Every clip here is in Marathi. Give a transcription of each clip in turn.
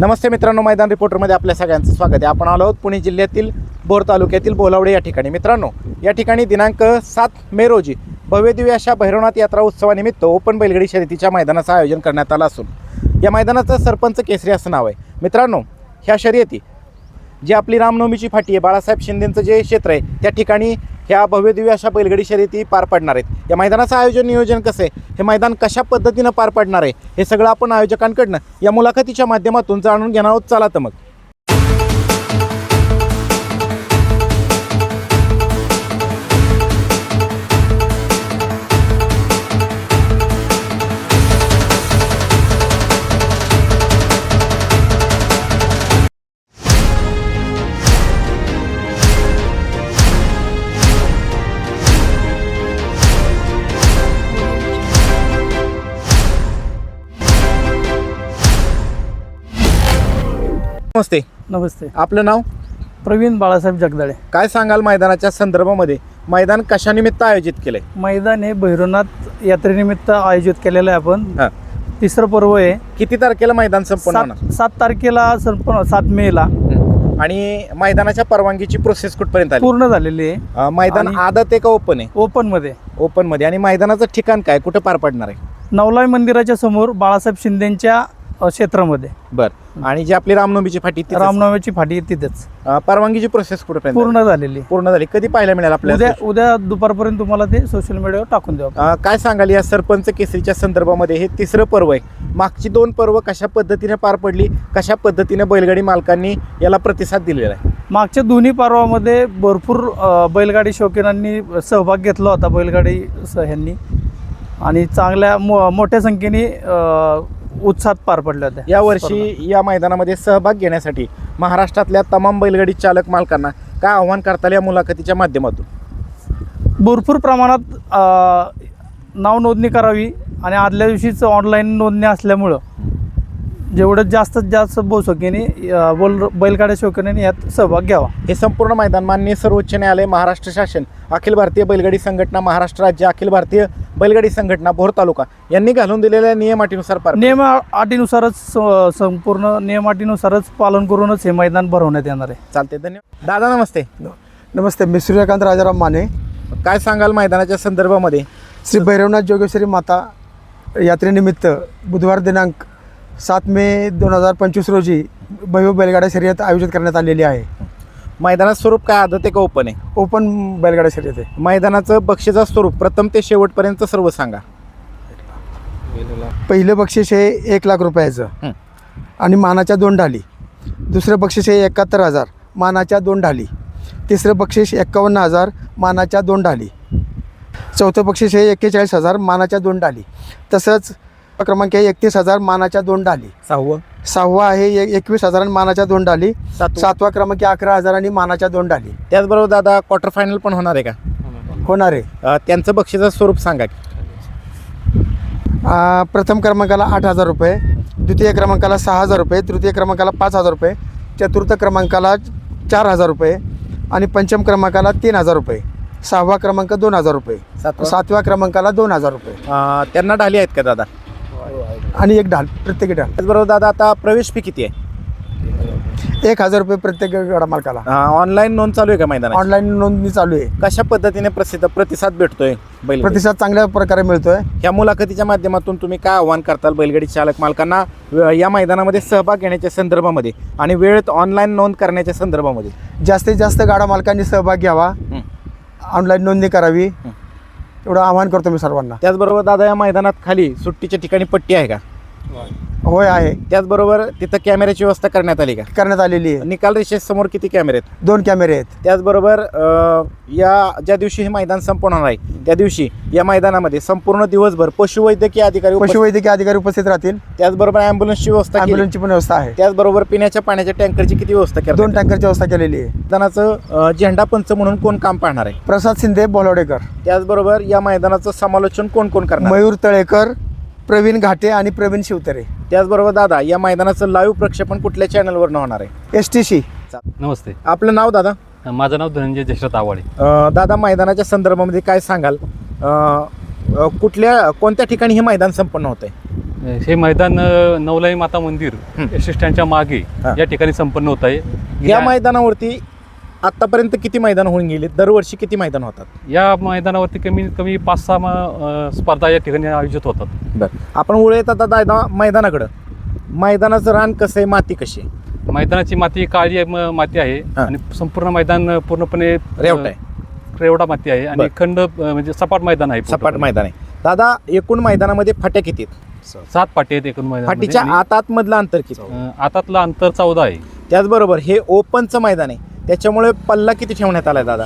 नमस्ते मित्रांनो मैदान रिपोर्टरमध्ये आपल्या सगळ्यांचं स्वागत आहे. आपण आलो आहोत पुणे जिल्ह्यातील बोर तालुक्यातील बोलावडे या ठिकाणी. मित्रांनो या ठिकाणी दिनांक सात मे रोजी भव्यदिव्य अशा भैरवनाथ यात्रा उत्सवानिमित्त ओपन बैलगडी शर्यतीच्या मैदानाचं आयोजन करण्यात आलं असून या मैदानाचं सरपंच केसरी असं नाव आहे. मित्रांनो ह्या शर्यती जी आपली रामनवमीची फाटी आहे बाळासाहेब शिंदेंचं जे क्षेत्र आहे त्या ठिकाणी ह्या भव्यदिव्य अशा बैलगडी शर्यती पार पडणार आहेत. या मैदानाचं आयोजन नियोजन कसं आहे? हे मैदान कशा पद्धतीनं पार पडणार आहे? हे सगळं आपण आयोजकांकडनं या मुलाखतीच्या माध्यमातून जाणून घेणार आहोत. चला तर मग. नमस्ते. नमस्ते. आपलं नाव? प्रवीण बाळासाहेब जगदाळे. काय सांगाल मैदानाच्या संदर्भामध्ये? मैदान कशानिमित्त आयोजित केलंय? मैदान हे भैरवनाथ यात्रेनिमित्त आयोजित केलेलं आहे आपण. हां. तिसरं पर्व आहे. किती तारखेला मैदान संपन्न होणार? सात सात तारखेला संपन्न सात मे ला हं. आणि मैदानाच्या परवानगीची प्रोसेस कुठपर्यंत आली? पूर्ण झालेली आहे. अं, मैदान आणि- आदत आहे का ओपन आहे? ओपनमध्ये. ओपनमध्ये. आणि मैदानाचं ठिकाण काय? कुठं पार पडणार आहे? नवलाई मंदिराच्या समोर बाळासाहेब शिंदेच्या क्षेत्रामध्ये. बर. आणि जी आपली रामनवमीची फाटी तिथेच. रामनवमीची फाटी तिथेच. अं, परवानगीची प्रोसेस कुठपर्यंत पूर्ण झालेली. पूर्ण झाली. कधी पाहायला मिळेल उद्या आपल्याला उद्या दुपारपर्यंत तुम्हाला ते सोशल मीडियावर टाकून देऊ आपण. अं, काय सांगाल या सरपंच केसरीच्या संदर्भामध्ये? हे तिसरं पर्व आहे. मागची दोन पर्व कशा पद्धतीने पार पडली? कशा पद्धतीने बैलगाडी मालकांनी याला प्रतिसाद दिलेला आहे? मागच्या दोन्ही पर्वामध्ये भरपूर अ, बैलगाडी शौकीनांनी सहभाग घेतला होता बैलगाडी स- ह्यांनी. आणि चांगल्या मो मोठ्या संख्येने अ, उत्साहात पार पडल्या होत्या. यावर्षी या मैदानामध्ये सहभाग घेण्यासाठी महाराष्ट्रातल्या तमाम बैलगाडी चालक मालकांना काय आव्हान करताल या मुलाखतीच्या माध्यमातून? भरपूर प्रमाणात नाव नोंदणी करावी आणि आदल्या दिवशीच ऑनलाईन नोंदणी असल्यामुळं जेवढं जास्तीत जास्त अ, बोल बैलगाड्या शौकीनांनी यात सहभाग घ्यावा. हे संपूर्ण मैदान माननीय सर्वोच्च न्यायालय महाराष्ट्र शासन अखिल भारतीय बैलगाडी संघटना महाराष्ट्र राज्य अखिल भारतीय बैलगाडी संघटना भोर तालुका यांनी घालून दिलेल्या नियमाटीनुसार पार नियम अटीनुसारच स- संपूर्ण नियम अटीनुसारच पालन करूनच हे मैदान भरवण्यात येणार आहे. चालते धन्यवाद. दादा नमस्ते. नमस्ते मी सूर्यकांत राजाराम माने. काय सांगाल मैदानाच्या संदर्भामध्ये? श्री भैरवनाथ जोगेश्वरी माता यात्रेनिमित्त बुधवार दिनांक सात मे दोन हजार पंचवीस रोजी भैव बैलगाडा शर्यत आयोजित करण्यात आलेली आहे. मैदानाचं स्वरूप काय आदत आहे का ओपन आहे? ओपन बैलगाडा शर्यत आहे. मैदानाचं बक्षीचं स्वरूप प्रथम ते शेवटपर्यंत सर्व सांगा. पहिलं बक्षीस हे एक लाख रुपयाचं. आणि मानाच्या दोन ढाली. दुसरं बक्षीस हे एकाहत्तर हजार मानाच्या दोन ढाली. तिसरं बक्षीस एक्कावन्न हजार मानाच्या दोन ढाली. चौथं बक्षीस हे एक्केचाळीस हजार मानाच्या दोन ढाली. तसंच क्रमांक आहे एकतीस हजार मानाच्या दोन ढाली. सहावं. सहावा आहे एकवीस हजार आणि मानाच्या दोन डाली. सातवं. सातवा क्रमांक अकरा हजार आणि मानाच्या दोन डाली. त्याचबरोबर दादा क्वार्टर फायनल पण होणार आहे का? होणार आहे. अं, त्यांचं बक्षीचं स्वरूप सांगा की. आ, प्रथम क्रमांकाला आठ हजार रुपये द्वितीय क्रमांकाला सहा हजार रुपये तृतीय क्रमांकाला पाच हजार रुपये चतुर्थ क्रमांकाला चार हजार रुपये आणि पंचम क्रमांकाला तीन हजार रुपये. सहावा क्रमांक दोन हजार रुपये. सातवा. सातव्या क्रमांकाला दोन हजार रुपये. अं, त्यांना ढाली आहेत का दादा? आणि एक ढाल प्रत्येक ढाल. त्याचबरोबर दादा आता प्रवेश फी किती आहे? एक हजार रुपये प्रत्येक गडा मालकाला. ऑनलाईन नोंद चालू आहे का मैदानात ऑनलाईन नोंदणी चालू आहे. कशा पद्धतीने प्रसिद्ध प्रतिसाद भेटतोय बैल प्रतिसाद चांगल्या प्रकारे मिळतोय. या मुलाखतीच्या माध्यमातून तुम्ही काय आव्हान करताल बैलगाडी चालक मालकांना या मैदानामध्ये सहभाग घेण्याच्या संदर्भामध्ये आणि वेळेत ऑनलाईन नोंद करण्याच्या संदर्भामध्ये? जास्तीत जास्त गाडा मालकांनी सहभाग घ्यावा. ऑनलाईन नोंदणी करावी. एवढं आवाहन करतो मी सर्वांना. त्याचबरोबर दादा या मैदानात खाली सुट्टीच्या ठिकाणी पट्टी आहे का? होय आहे. त्याचबरोबर तिथं कॅमेऱ्याची व्यवस्था करण्यात आली का? करण्यात आलेली आहे. निकाल रेषेसमोर किती कॅमेरे आहेत? दोन कॅमेरे आहेत. त्याचबरोबर अ, या ज्या दिवशी हे मैदान संपन्न होणार आहे त्या दिवशी या मैदानामध्ये संपूर्ण दिवसभर पशुवैद्यकीय अधिकारी उपस्थित- पशुवैद्यकीय अधिकारी उपस्थित राहतील. त्याचबरोबर ॲम्ब्युलन्सची व्यवस्था केली. अँब्युलन्सची पण व्यवस्था आहे. त्याचबरोबर पिण्याच्या पाण्याच्या टँकरची किती व्यवस्था केली दोन टँकरची व्यवस्था केलेली आहे. मैदानाचं अ, झेंडा पंच म्हणून कोण काम पाहणार आहे? प्रसाद शिंदे बोलावडेकर. त्याचबरोबर या मैदानाचं समालोचन कोण कोण करणार आहे? मयूर तळेकर प्रवीण घाटे आणि प्रवीण शिवतरे. त्याचबरोबर दादा या मैदानाचं लाईव्ह प्रक्षेपण कुठल्या चॅनलवर होणार आहे? एस टी सी नमस्ते. आपलं नाव दादा? माझं नाव धनंजय दशरथ आवाडे दादा मैदानाच्या संदर्भामध्ये काय सांगाल? अ, कुठल्या कोणत्या ठिकाणी हे मैदान संपन्न होत आहे हे मैदान अ, नवलाई माता मंदिर हं. एस स्टँडच्या मागे हा. या ठिकाणी संपन्न होत आहे. या- मैदानावरती आतापर्यंत किती मैदान होऊन गेली? दरवर्षी किती मैदान होतात? या मैदानावरती कमीत कमी पाच सहा म- अ, स्पर्धा या ठिकाणी आयोजित होतात. बरं. आपण उळे येतात आता दादा मैदानाकडं. मैदानाचं रान कसं आहे? माती कशी आहे? मैदानाची माती काळी म- माती आहे. हा. आणि संपूर्ण मैदान पूर्णपणे अ, रेवट आहे. रेवडा माती आहे. आणि बरं. खंड अ, म्हणजे सपाट मैदान आहे सपाट पूर्णपणे. मैदान आहे. दादा एकूण मैदानामध्ये फाट्या किती आहेत? सात पाटी आहेत एकूण फाटीच्या आणि, आत आतमधलं अंतर किती? आतातलं अंतर चौदा आहे. त्याचबरोबर हे ओपनचं मैदान आहे. त्याच्यामुळे पल्ला किती ठेवण्यात आलाय दादा?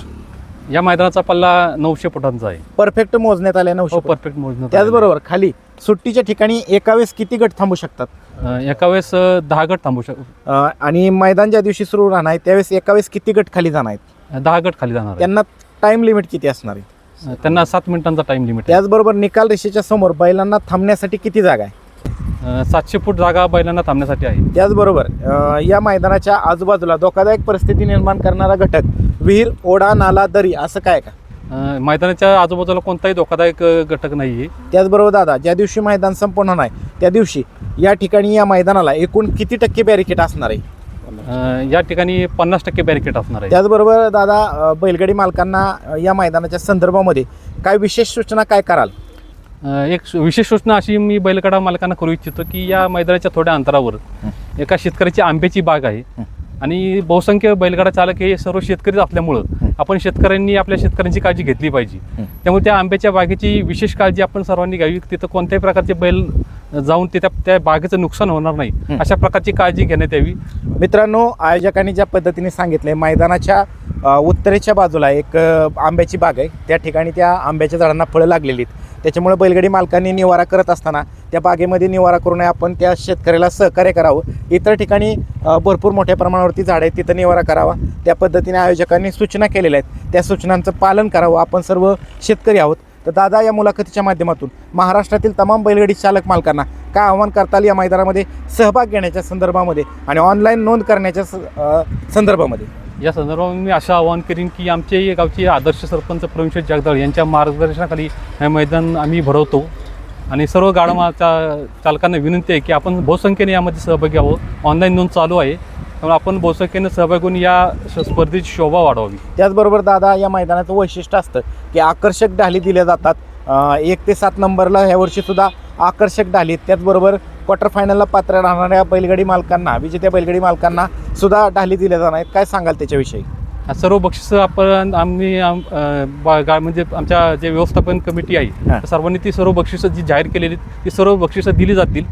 या मैदानाचा पल्ला नऊशे फुटांचा आहे. परफेक्ट मोजण्यात आलाय हो नऊशे परफेक्ट मोजण्यात आलेलं आहे. त्याचबरोबर खाली सुट्टीच्या ठिकाणी एका वेळेस किती गट थांबू शकतात? अ, एका वेळेस अ, दहा गट थांबू शक अं, आणि मैदान ज्या दिवशी सुरू राहणार आहे त्यावेळेस एका वेळेस किती गट खाली जाणार आहेत? दहा गट खाली जाणार आहे. त्यांना टाइम लिमिट किती असणार आहे? अ, त्यांना सात मिनिटांचा टाइम लिमिट त्याचबरोबर निकाल रेषेच्या समोर बैलांना थांबण्यासाठी किती जागा आहे? सातशे फूट जागा बैलांना थांबण्यासाठी आहे. त्याचबरोबर या मैदानाच्या आजूबाजूला धोकादायक परिस्थिती निर्माण करणारा घटक विहीर ओढा नाला दरी असं काय का? मैदानाच्या आजूबाजूला कोणताही धोकादायक घटक नाही आहे त्याचबरोबर दादा ज्या दिवशी मैदान संपन्न होणार आहे त्या दिवशी या ठिकाणी या मैदानाला एकूण किती टक्के बॅरिकेड असणार आहे? या ठिकाणी पन्नास टक्के बॅरिकेड असणार आहे. त्याचबरोबर दादा बैलगाडी मालकांना या मैदानाच्या संदर्भामध्ये काय विशेष सूचना काय कराल? एक विशेष सूचना अशी मी बैलगाडा मालकांना करू इच्छितो की या मैदानाच्या थोड्या अंतरावर एका शेतकऱ्याची आंब्याची बाग आहे. आणि बहुसंख्य बैलगाडा चालक हे सर्व शेतकरीच असल्यामुळं. आपण शेतकऱ्यांनी आपल्या शेतकऱ्यांची काळजी घेतली पाहिजे. त्यामुळे त्या आंब्याच्या बागेची विशेष काळजी आपण सर्वांनी घ्यावी तिथं कोणत्याही प्रकारचे बैल जाऊन ते त्या बागेचं नुकसान होणार नाही. अशा प्रकारची काळजी घेण्यात यावी मित्रांनो आयोजकांनी ज्या पद्धतीने सांगितले मैदानाच्या उत्तरेच्या बाजूला एक आंब्याची बाग आहे. त्या ठिकाणी त्या आंब्याच्या झाडांना फळं लागलेली आहेत. त्याच्यामुळे बैलगाडी मालकांनी निवारा करत असताना त्या बागेमध्ये निवारा करू नये आपण त्या शेतकऱ्याला सहकार्य करावं. इतर ठिकाणी भरपूर मोठ्या प्रमाणावरती झाडं आहेत तिथं निवारा करावा. त्या पद्धतीने आयोजकांनी सूचना केलेल्या आहेत. त्या सूचनांचं पालन करावं. आपण सर्व शेतकरी आहोत. तर दादा या मुलाखतीच्या माध्यमातून महाराष्ट्रातील तमाम बैलगाडी चालक मालकांना काय आव्हान करताल या मैदानामध्ये? सहभाग घेण्याच्या संदर्भामध्ये आणि ऑनलाईन नोंद करण्याच्या स- संदर्भामध्ये? या संदर्भात मी असं आवाहन करीन की आमचे गावचे आदर्श सरपंच प्रवीणशेठ जगदाळ यांच्या मार्गदर्शनाखाली हे मैदान आम्ही भरवतो. आणि सर्व गाडमाचा चालकांना विनंती आहे की आपण बहुसंख्येने यामध्ये सहभागी आहोत. ऑनलाईन नोंद चालू आहे. त्यामुळे आपण बहुसंख्येने सहभागी होऊन या स्पर्धेची शोभा वाढवावी. त्याचबरोबर दादा या मैदानाचं वैशिष्ट्य असतं की आकर्षक ढाली दिल्या जातात. एक ते सात नंबरला ह्या वर्षीसुद्धा आकर्षक ढाली आहेत. त्याचबरोबर क्वार्टर फायनलला पात्र राहणाऱ्या बैलगाडी मालकांना विजेत्या बैलगाडी मालकांना सुद्धा ढाली दिल्या जाणार आहेत काय सांगाल त्याच्याविषयी सर्व बक्षिसं आपण आम्ही आम- अ, बा- गा- म्हणजे आमच्या जे व्यवस्थापन कमिटी आहे हा. सर्वांनी ती सर्व बक्षिसं जी जाहीर केलेली आहेत, ती सर्व बक्षिसं दिली जातील.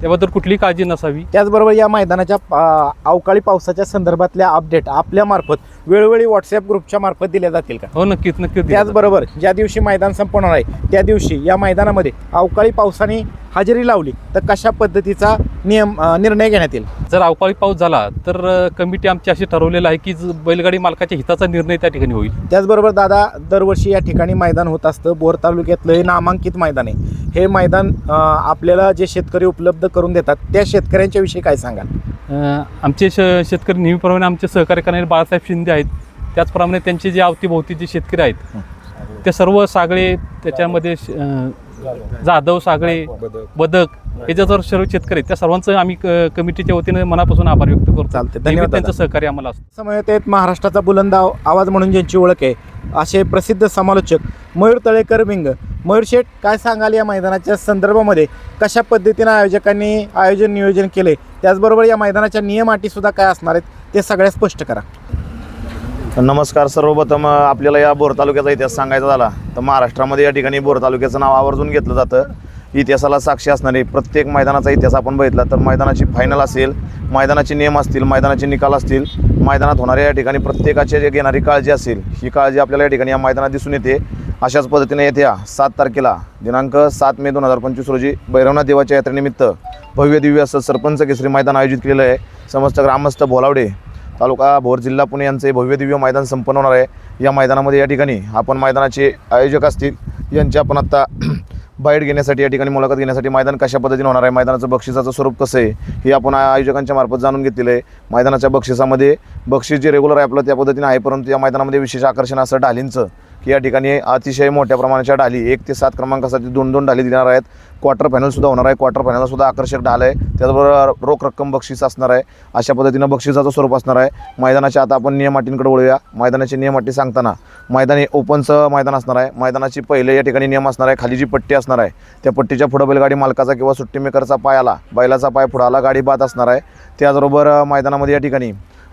त्याबद्दल कुठलीही काळजी नसावी त्याचबरोबर या मैदानाच्या अ, अवकाळी पावसाच्या संदर्भातल्या अपडेट आपल्यामार्फत वेळोवेळी व्हॉट्सअप ग्रुपच्या मार्फत दिल्या जातील का? हो नक्कीच नक्कीच. त्याचबरोबर ज्या दिवशी मैदान संपणार आहे त्या दिवशी या मैदानामध्ये अवकाळी पावसाने हजेरी लावली तर कशा पद्धतीचा नियम निर्णय घेण्यात येईल? जर अवकाळी पाऊस झाला तर कमिटी आमची अशी ठरवलेलं आहे की बैलगाडी मालकाच्या हिताचा निर्णय त्या ठिकाणी होईल. त्याचबरोबर दादा दरवर्षी या ठिकाणी मैदान होत असतं. बोर तालुक्यातलं हे नामांकित मैदान आहे. हे मैदान आपल्याला जे शेतकरी उपलब्ध करून देतात त्या शेतकऱ्यांच्या विषयी काय सांगाल? आमचे श शेतकरी नेहमीप्रमाणे आमचे सहकार्य करणारे बाळासाहेब शिंदे आहेत. त्याचप्रमाणे त्यांचे जे अवतीभोवती जे शेतकरी आहेत ते सर्व सागळे त्याच्यामध्ये जाधव सागळे बदक हे जे जर सर्व शेतकरी त्या सर्वांचं आम्ही क- कमिटीच्या वतीने मनापासून आभार व्यक्त करतो. चालतंय. नेहमी धन्यवाद त्यांचं. सहकार्य आम्हाला असतं. समयत आहेत महाराष्ट्राचा बुलंद आव- आवाज म्हणून ज्यांची ओळख आहे असे प्रसिद्ध समालोचक मयूर तळेकर विंग. मयूर शेठ काय सांगाल या मैदानाच्या संदर्भामध्ये? कशा पद्धतीनं आयोजकांनी आयोजन नियोजन केले? त्याचबरोबर या मैदानाच्या नियम अटी सुद्धा काय असणार आहेत ते सगळ्या स्पष्ट करा. नमस्कार सर्वप्रथम आपल्याला या बोर तालुक्याचा इतिहास सांगायचा झाला तर महाराष्ट्रामध्ये या ठिकाणी बोर तालुक्याचं नाव आवर्जून घेतलं जातं. इतिहासाला साक्षी असणारे प्रत्येक मैदानाचा इतिहास आपण बघितला तर मैदानाची फायनल असेल मैदानाचे नियम असतील मैदानाचे निकाल असतील मैदानात होणाऱ्या या ठिकाणी प्रत्येकाची जे घेणारी काळजी असेल ही काळजी आपल्याला या ठिकाणी या मैदानात दिसून येते. अशाच पद्धतीने येत्या सात तारखेला दिनांक सात मे दोन हजार पंचवीस रोजी भैरवनाथ देवाच्या यात्रेनिमित्त भव्य दिव्य असं सरपंच केसरी मैदान आयोजित केलेलं आहे. समस्त ग्रामस्थ भोलावडे तालुका भोर जिल्हा पुणे यांचे भव्य दिव्य मैदान संपन्न होणार आहे. या मैदानामध्ये या ठिकाणी आपण मैदानाचे आयोजक असतील यांचे आपण आत्ता बाईट घेण्यासाठी या ठिकाणी मुलाखत घेण्यासाठी मैदान कशा पद्धतीने होणार आहे? मैदानाचं बक्षिसाचं स्वरूप कसं आहे? हे आपण आयोजकांच्या मार्फत जाणून घेतलेलं आहे. मैदानाच्या बक्षिसामध्ये बक्षीस जे रेग्युलर आहे आपलं त्या पद्धतीने आहे परंतु या मैदानामध्ये विशेष आकर्षण असं ढालींचं या ठिकाणी अतिशय मोठ्या प्रमाणाच्या ढाली एक ते सात क्रमांकासाठी दोन दोन ढाली देणार आहेत. क्वार्टर फायनलसुद्धा होणार आहे. क्वार्टर फायनलसुद्धा आकर्षक ढाल आहे. त्याचबरोबर रोख रक्कम बक्षीस असणार आहे. अशा पद्धतीनं बक्षिसाचं स्वरूप असणार आहे. मैदानाच्या आता आपण नियमाटींकडे वळूया. मैदानाची नियमाटी सांगताना मैदान हे ओपनचं मैदान असणार आहे. मैदानाची पहिले या ठिकाणी नियम असणार आहे. खाली जी पट्टी असणार आहे त्या पट्टीच्या पुढं बैलगाडी मालकाचा किंवा सुट्टीमेकरचा पाय आला बैलाचा पाय पुढं आला गाडी बाद असणार आहे. त्याचबरोबर मैदानामध्ये या ठिकाणी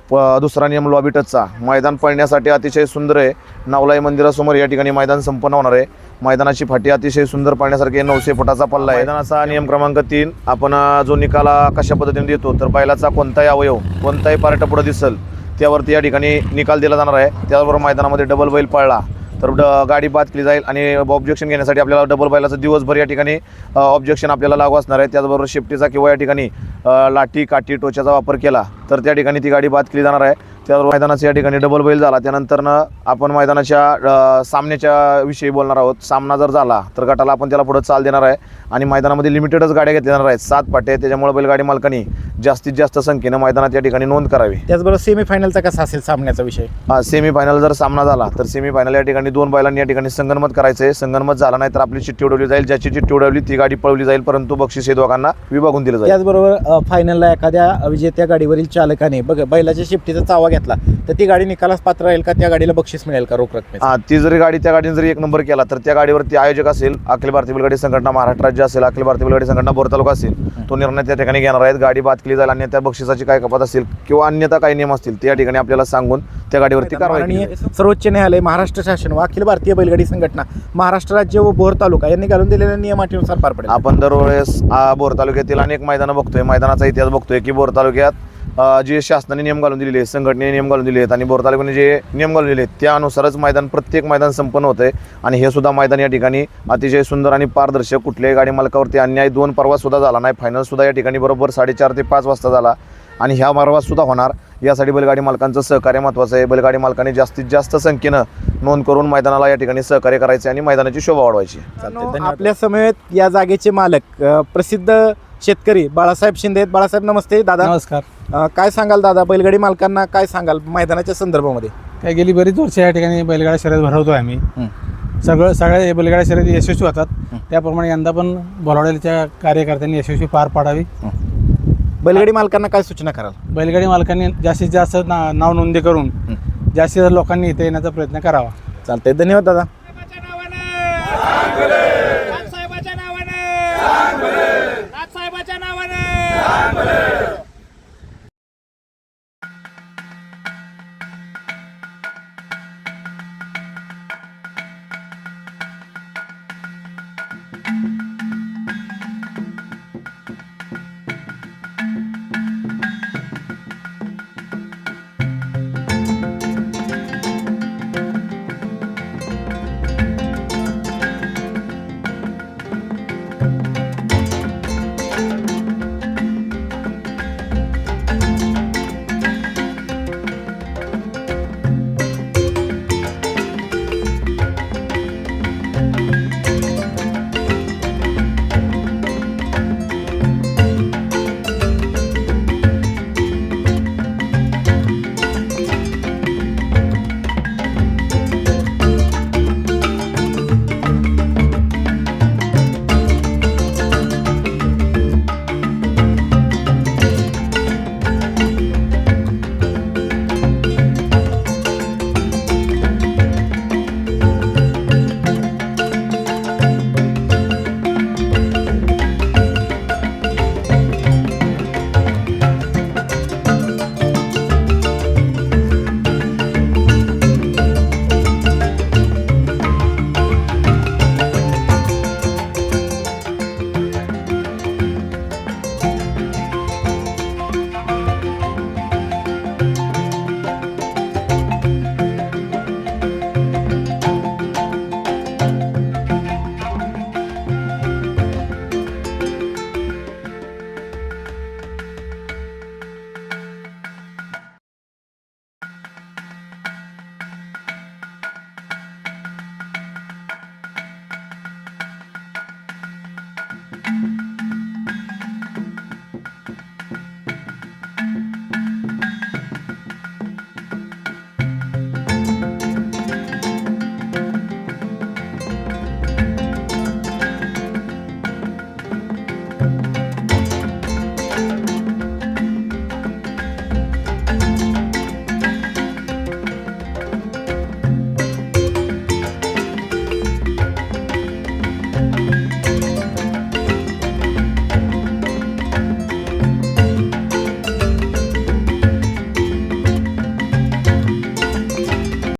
प दुसरा नियम लॉबी टचचा मैदान पळण्यासाठी अतिशय सुंदर आहे. नवलाई मंदिरासमोर या ठिकाणी मैदान संपन्न होणार आहे. मैदानाची फाटी अतिशय सुंदर पाळण्यासारखी नऊशे फुटाचा पल्ला आहे. मैदानाचा नियम क्रमांक तीन. आपण जो निकाला कशा पद्धतीने देतो तर बैलाचा कोणताही अवयव कोणताही पार्ट पुढं दिसल त्यावरती या ठिकाणी निकाल दिला जाणार आहे. त्याबरोबर मैदानामध्ये डबल बैल पळला. तर गाडी बाद केली जाईल आणि ऑब्जेक्शन घेण्यासाठी आपल्याला डबल बैलाचं दिवसभर या ठिकाणी ऑब्जेक्शन आपल्याला लागू असणार आहे. त्याचबरोबर शेफ्टीचा किंवा या ठिकाणी लाठी काठी टोचाचा वापर केला तर त्या ठिकाणी ती गाडी बाद केली जाणार आहे. त्याचबरोबर मैदानाचा या ठिकाणी डबल बैल झाला. त्यानंतरनं आपण मैदानाच्या सामन्याच्या विषयी बोलणार आहोत. सामना जर झाला तर गटाला आपण त्याला पुढं चाल देणार आहे. आणि मैदानामध्ये लिमिटेडच गाड्या घेतल्या जाणार आहेत. सात पाटे त्याच्यामुळे बैलगाडी मालकांनी जास्तीत जास्त संख्येनं मैदानात या ठिकाणी नोंद करावी. त्याचबरोबर सेमीफायनलचा कसा असेल सामन्याचा विषय? सेमी फायनल जर सामना झाला तर सेमी फायनल या ठिकाणी दोन बैलांनी या ठिकाणी संगनमत करायचं आहे संगनमत झाला नाही तर आपली चिठ्ठी उडवली जाईल. ज्याची चिठ्ठी उडवली ती गाडी पळवली जाईल. परंतु बक्षीस हे दोघांना विभागून दिलं जाईल. त्याचबरोबर फायनलला एखाद्या विजेत्या गाडीवरील चालकाने बघ बैलाच्या शिफ्टीचा चावा घेतला तर ती गाडी निकालास पात्र राहील का? त्या गाडीला बक्षीस मिळेल का रोख रकमेचं? हा ती जरी गाडी त्या गाडीने जरी एक नंबर केला तर त्या गाडीवरती आयोजक असेल अखिल भारतीय बैलगाडी संघटना महाराष्ट्र राज्य असेल अखिल भारतीय बैलगाडी संघटना बोर तालुका असेल तो निर्णय त्या ठिकाणी घेणार आहेत. गाडी बाद केली जाईल आणि त्या बक्षिसाची काय कपात असेल किंवा अन्यथा काही नियम असतील ते या ठिकाणी आपल्याला सांगून त्या गाडीवरती कारवाई केली आणि जाईल. सर्वोच्च न्यायालय महाराष्ट्र शासन व अखिल भारतीय बैलगाडी संघटना महाराष्ट्र राज्य व भोर तालुका यांनी घालून दिलेल्या नियमाटीनुसार पार पडेल. आपण दरवेळेस आ, बोर तालुक्यातील अनेक मैदानं बघतोय मैदानाचा इतिहास बघतोय की बोर तालुक्यात जे शासनाने नियम घालून दिलेले आहेत संघटनेने नियम घालून दिले आहेत आणि बोर तालुक्याने जे नियम घालून दिले आहेत त्यानुसारच मैदान प्रत्येक मैदान संपन्न होतंय. आणि हे सुद्धा मैदान या ठिकाणी अतिशय सुंदर आणि पारदर्शक कुठल्याही गाडी मालकावरती अन्याय दोन परवा सुद्धा झाला नाही. फायनल सुद्धा या ठिकाणी बरोबर साडेचार ते पाच वाजता झाला. आणि ह्या परवा सुद्धा होणार. यासाठी बैलगाडी मालकांचं सहकार्य महत्त्वाचं आहे. बैलगाडी मालकांनी जास्तीत जास्त संख्येनं नोंद करून मैदानाला या ठिकाणी सहकार्य करायचे आणि मैदानाची शोभा वाढवायची आपल्या समवेत या जागेचे मालक प्रसिद्ध शेतकरी बाळासाहेब शिंदे आहेत. बाळासाहेब नमस्ते. दादा नमस्कार. अ, काय सांगाल दादा? बैलगाडी मालकांना काय सांगाल मैदानाच्या संदर्भामध्ये? काय गेली बरीच वर्ष या ठिकाणी बैलगाडा शर्यत भरवतोय आम्ही. सगळं सगळ्या बैलगाड्या शर्यती यशस्वी होतात. त्याप्रमाणे यंदा पण बोलावलेल्या कार्यकर्त्यांनी यशस्वी पार पाडावी. बैलगाडी मालकांना काय सूचना कराल? बैलगाडी मालकांनी जास्तीत जास्त ना नाव नोंदी करून जास्तीत जास्त लोकांनी इथे येण्याचा प्रयत्न करावा. चालतंय. धन्यवाद दादा. साहेबाच्या नावानं! साहेबाच्या नावानं!